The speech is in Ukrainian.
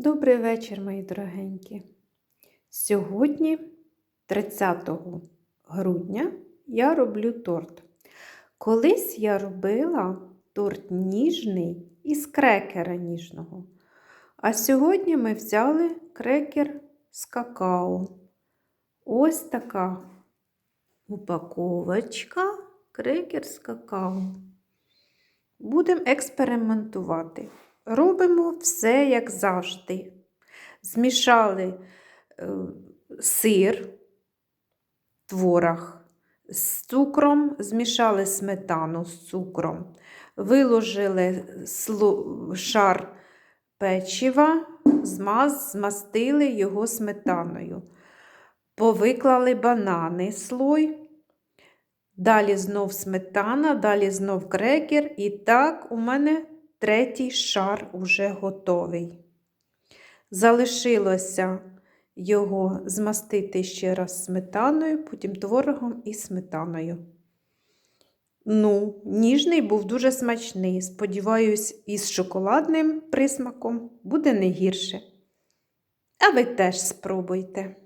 Добрий вечір, мої дорогенькі. Сьогодні, 30 грудня, я роблю торт. Колись я робила торт ніжний із крекера ніжного. А сьогодні ми взяли крекер з какао. Ось така упаковочка крекер з какао. Будемо експериментувати. Робимо все як завжди. Змішали е, сир, творог з цукром, змішали сметану з цукром, виложили шар печива, змастили його сметаною. Повиклали банани слой. Далі знов сметана, далі знов крекер. І так у мене третій шар уже готовий. Залишилося його змастити ще раз сметаною, потім творогом і сметаною. Ну, ніжний був дуже смачний. Сподіваюсь, із шоколадним присмаком буде не гірше. А ви теж спробуйте.